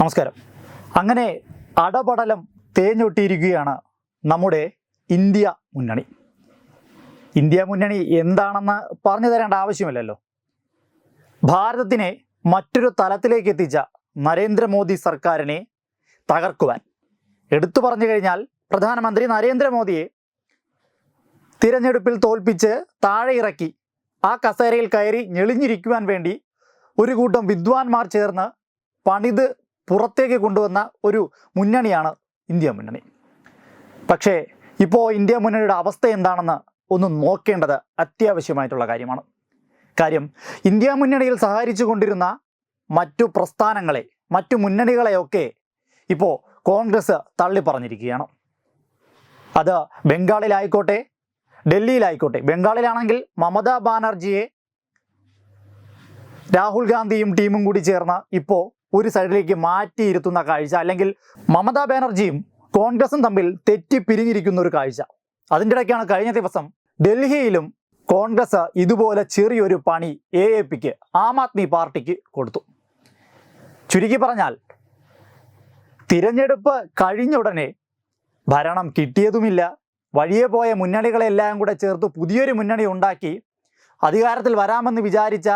നമസ്കാരം. അങ്ങനെ അടപടലം തേഞ്ഞൊട്ടിയിരിക്കുകയാണ് നമ്മുടെ ഇന്ത്യ മുന്നണി. ഇന്ത്യ മുന്നണി എന്താണെന്ന് പറഞ്ഞു തരേണ്ട ആവശ്യമില്ലല്ലോ. ഭാരതത്തിനെ മറ്റൊരു തലത്തിലേക്ക് എത്തിച്ച നരേന്ദ്രമോദി സർക്കാരിനെ തകർക്കുവാൻ. എടുത്തു പറഞ്ഞു കഴിഞ്ഞാൽ പ്രധാനമന്ത്രി നരേന്ദ്രമോദിയെ തിരഞ്ഞെടുപ്പിൽ തോൽപ്പിച്ച് താഴെ ഇറക്കി ആ കസേരയിൽ കയറി ഞെളിഞ്ഞിരിക്കുവാൻ വേണ്ടി ഒരു കൂട്ടം വിദ്വാൻമാർ ചേർന്ന് പണിത് പുറത്തേക്ക് കൊണ്ടുവന്ന ഒരു മുന്നണിയാണ് ഇന്ത്യ മുന്നണി. പക്ഷേ ഇപ്പോൾ ഇന്ത്യ മുന്നണിയുടെ അവസ്ഥ എന്താണെന്ന് ഒന്ന് നോക്കേണ്ടത് അത്യാവശ്യമായിട്ടുള്ള കാര്യമാണ്. കാര്യം ഇന്ത്യ മുന്നണിയിൽ സഹകരിച്ചു കൊണ്ടിരുന്ന മറ്റു പ്രസ്ഥാനങ്ങളെ മറ്റു മുന്നണികളെയൊക്കെ ഇപ്പോൾ കോൺഗ്രസ് തള്ളി പറഞ്ഞിരിക്കുകയാണ് അത് ബംഗാളിലായിക്കോട്ടെ ഡൽഹിയിലായിക്കോട്ടെ ബംഗാളിലാണെങ്കിൽ മമതാ ബാനർജിയെ രാഹുൽ ഗാന്ധിയും ടീമും കൂടി ചേർന്ന് ഇപ്പോൾ ഒരു സൈഡിലേക്ക് മാറ്റിയിരുത്തുന്ന കാഴ്ച അല്ലെങ്കിൽ മമതാ ബാനർജിയും കോൺഗ്രസും തമ്മിൽ തെറ്റി പിരിഞ്ഞിരിക്കുന്ന ഒരു കാഴ്ച. അതിന്റെ ഇടയ്ക്കാണ് കഴിഞ്ഞ ദിവസം ഡൽഹിയിലും കോൺഗ്രസ് ഇതുപോലെ ചെറിയൊരു പണി എ എ പിക്ക് ആം ആദ്മി പാർട്ടിക്ക് കൊടുത്തു. ചുരുക്കി പറഞ്ഞാൽ തിരഞ്ഞെടുപ്പ് കഴിഞ്ഞ ഉടനെ ഭരണം കിട്ടിയതുമില്ല. വഴിയെ പോയ മുന്നണികളെല്ലാം കൂടെ ചേർത്ത് പുതിയൊരു മുന്നണി ഉണ്ടാക്കി അധികാരത്തിൽ വരാമെന്ന് വിചാരിച്ച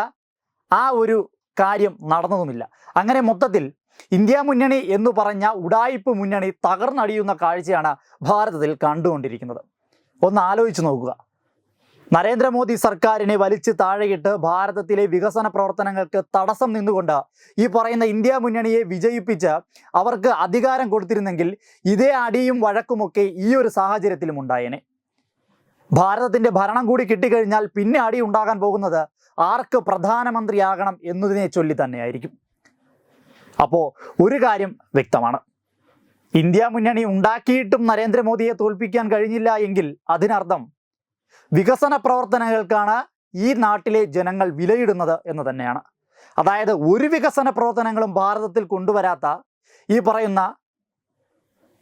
ആ ഒരു കാര്യം നടന്നതുമില്ല. അങ്ങനെ മൊത്തത്തിൽ ഇന്ത്യ മുന്നണി എന്ന് പറഞ്ഞ ഉടായിപ്പ് മുന്നണി തകർന്നടിയുന്ന കാഴ്ചയാണ് ഭാരതത്തിൽ കണ്ടുകൊണ്ടിരിക്കുന്നത്. ഒന്ന് ആലോചിച്ച് നോക്കുക. നരേന്ദ്രമോദി സർക്കാരിനെ വലിച്ചു താഴെയിട്ട് ഭാരതത്തിലെ വികസന പ്രവർത്തനങ്ങൾക്ക് തടസ്സം നിന്നുകൊണ്ട് ഈ പറയുന്ന ഇന്ത്യ മുന്നണിയെ വിജയിപ്പിച്ച് അവർക്ക് അധികാരം കൊടുത്തിരുന്നെങ്കിൽ ഇതേ അടിയും വഴക്കുമൊക്കെ ഈ ഒരു സാഹചര്യത്തിലും ഉണ്ടായേനെ. ഭാരതത്തിന്റെ ഭരണം കൂടി കിട്ടിക്കഴിഞ്ഞാൽ പിന്നെ അടി ഉണ്ടാകാൻ പോകുന്നത് ആർക്ക് പ്രധാനമന്ത്രിയാകണം എന്നതിനെ ചൊല്ലി തന്നെയായിരിക്കും. അപ്പോൾ ഒരു കാര്യം വ്യക്തമാണ്. ഇന്ത്യ മുന്നണി ഉണ്ടാക്കിയിട്ടും നരേന്ദ്രമോദിയെ തോൽപ്പിക്കാൻ കഴിഞ്ഞില്ല എങ്കിൽ അതിനർത്ഥം വികസന പ്രവർത്തനങ്ങൾക്കാണ് ഈ നാട്ടിലെ ജനങ്ങൾ വിലയിടുന്നത് എന്ന് തന്നെയാണ്. അതായത് ഒരു വികസന പ്രവർത്തനങ്ങളും ഭാരതത്തിൽ കൊണ്ടുവരാത്ത ഈ പറയുന്ന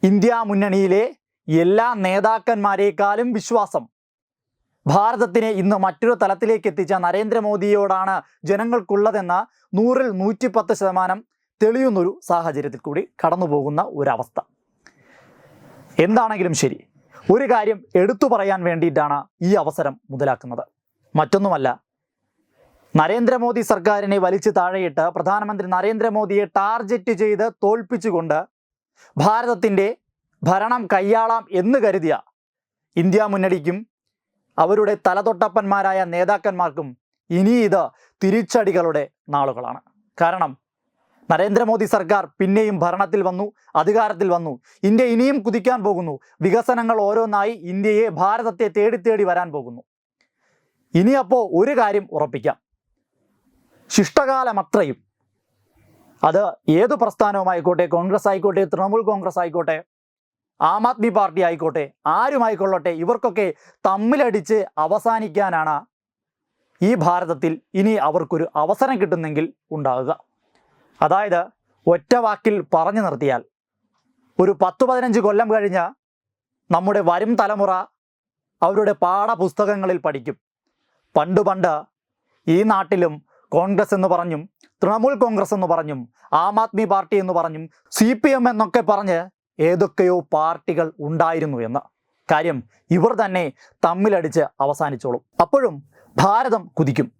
ഇന്ത്യ മുന്നണിയിലെ എല്ലാ നേതാക്കന്മാരെക്കാളും വിശ്വാസം ഭാരതത്തിനെ ഇന്ന് മറ്റൊരു തലത്തിലേക്ക് എത്തിച്ച നരേന്ദ്രമോദിയോടാണ് ജനങ്ങൾക്കുള്ളതെന്ന നൂറിൽ നൂറ്റിപ്പത്ത് ശതമാനം തെളിയുന്നൊരു സാഹചര്യത്തിൽ കൂടി കടന്നുപോകുന്ന ഒരവസ്ഥ. എന്താണെങ്കിലും ശരി ഒരു കാര്യം എടുത്തു പറയാൻ വേണ്ടിയിട്ടാണ് ഈ അവസരം മുതലാക്കുന്നത്. മറ്റൊന്നുമല്ല നരേന്ദ്രമോദി സർക്കാരിനെ വലിച്ചു താഴെയിട്ട് പ്രധാനമന്ത്രി നരേന്ദ്രമോദിയെ ടാർഗറ്റ് ചെയ്ത് തോൽപ്പിച്ചുകൊണ്ട് ഭാരതത്തിന്റെ ഭരണം കൈയാളാം എന്ന് കരുതിയ ഇന്ത്യ മുന്നണിക്കും അവരുടെ തലതൊട്ടപ്പന്മാരായ നേതാക്കന്മാർക്കും ഇനി ഇത് തിരിച്ചടികളുടെ നാളുകളാണ്. കാരണം നരേന്ദ്രമോദി സർക്കാർ പിന്നെയും ഭരണത്തിൽ വന്നു അധികാരത്തിൽ വന്നു ഇന്ത്യ ഇനിയും കുതിക്കാൻ പോകുന്നു വികസനങ്ങൾ ഓരോന്നായി ഇന്ത്യയെ ഭാരതത്തെ തേടി തേടി വരാൻ പോകുന്നു. ഇനി അപ്പോൾ ഒരു കാര്യം ഉറപ്പിക്കാം. ശിഷ്ടകാലമത്രയും അത് ഏത് പ്രസ്ഥാനവുമായിക്കോട്ടെ കോൺഗ്രസ് ആയിക്കോട്ടെ തൃണമൂൽ കോൺഗ്രസ് ആയിക്കോട്ടെ ആം ആദ്മി പാർട്ടി ആയിക്കോട്ടെ ആരുമായിക്കൊള്ളട്ടെ ഇവർക്കൊക്കെ തമ്മിലടിച്ച് അവസാനിക്കാനാണ് ഈ ഭാരതത്തിൽ ഇനി അവർക്കൊരു അവസരം കിട്ടുന്നെങ്കിൽ ഉണ്ടാകുക. അതായത് ഒറ്റ വാക്കിൽ പറഞ്ഞു നിർത്തിയാൽ ഒരു പത്ത് പതിനഞ്ച് കൊല്ലം കഴിഞ്ഞ നമ്മുടെ വരും തലമുറ അവരുടെ പാഠപുസ്തകങ്ങളിൽ പഠിക്കും. പണ്ട് പണ്ട് ഈ നാട്ടിലും കോൺഗ്രസ് എന്ന് പറഞ്ഞും തൃണമൂൽ കോൺഗ്രസ് എന്ന് പറഞ്ഞും ആം ആദ്മി പാർട്ടി എന്ന് പറഞ്ഞും സി പി എം എന്നൊക്കെ പറഞ്ഞ് ഏതൊക്കെയോ പാർട്ടികൾ ഉണ്ടായിരുന്നു എന്ന് കാര്യം ഇവർ തന്നെ തമ്മിലടിച്ച് അവസാനിച്ചോളും. അപ്പോഴും ഭാരതം കുതിക്കും.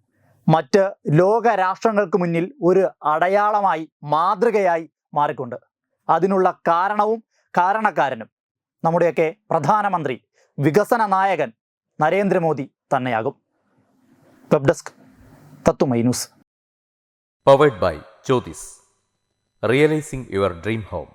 മറ്റ് ലോക രാഷ്ട്രങ്ങൾക്ക് മുന്നിൽ ഒരു അടയാളമായി മാതൃകയായി മാറിക്കൊണ്ട്. അതിനുള്ള കാരണവും കാരണക്കാരനും നമ്മുടെയൊക്കെ പ്രധാനമന്ത്രി വികസന നായകൻ നരേന്ദ്രമോദി തന്നെയാകും. വെബ് ഡെസ്ക് തത്വമൈ news. Powered by Jyothis. Realising your dream home.